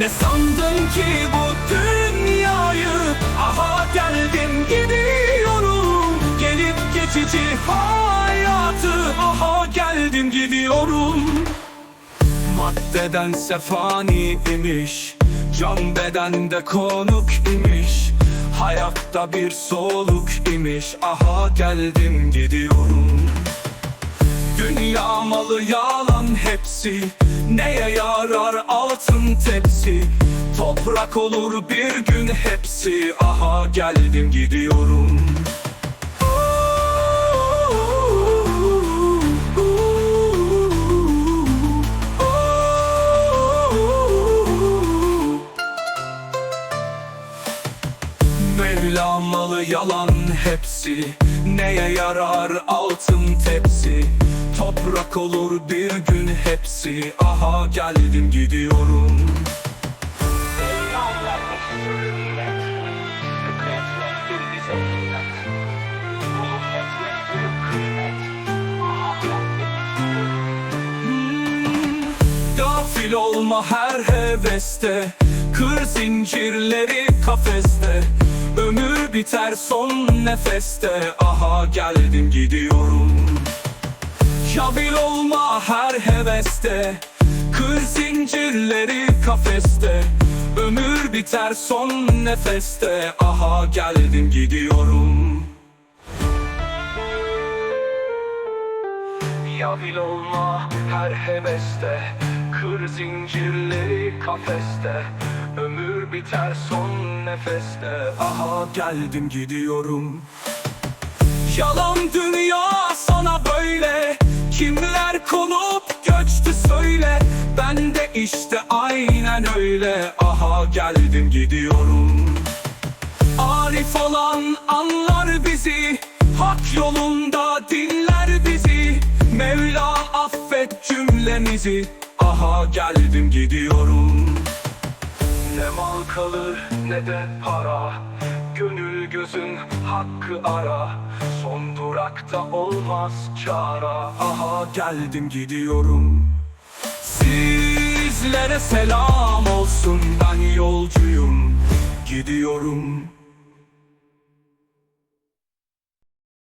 Ne sandın ki bu dünyayı? Aha geldim gidiyorum. Gelip geçici hayatı. Aha geldim gidiyorum. Maddedense fani imiş Can bedende konuk imiş. Hayatta bir soluk imiş. Aha geldim gidiyorum. Dünya malı yalan hepsi Neye yarar altın tepsi? Toprak olur bir gün hepsi. Aha geldim gidiyorum. Mevla malı yalan hepsi. Neye yarar altın tepsi Toprak olur bir gün hepsi. Aha geldim gidiyorum. Gafil olma her heveste Kır zincirleri kafeste. Ömür biter son nefeste. Aha geldim gidiyorum Kabil olma her heveste. Kır zincirleri kafeste. Ömür biter son nefeste. Aha geldim gidiyorum. Yavil olma her heveste. Kır zincirleri kafeste. Ömür biter son nefeste. Aha geldim gidiyorum. Yalan dünya sana böyle işte aynen öyle. Aha geldim gidiyorum. Arif olan anlar bizi Hak yolunda dinler bizi. Mevla affet cümlemizi. Aha geldim gidiyorum. Ne mal kalır ne de para. Gönül gözün hakkı ara. Son durakta olmaz çara. Aha geldim gidiyorum Sizlere selam olsun. Ben yolcuyum Gidiyorum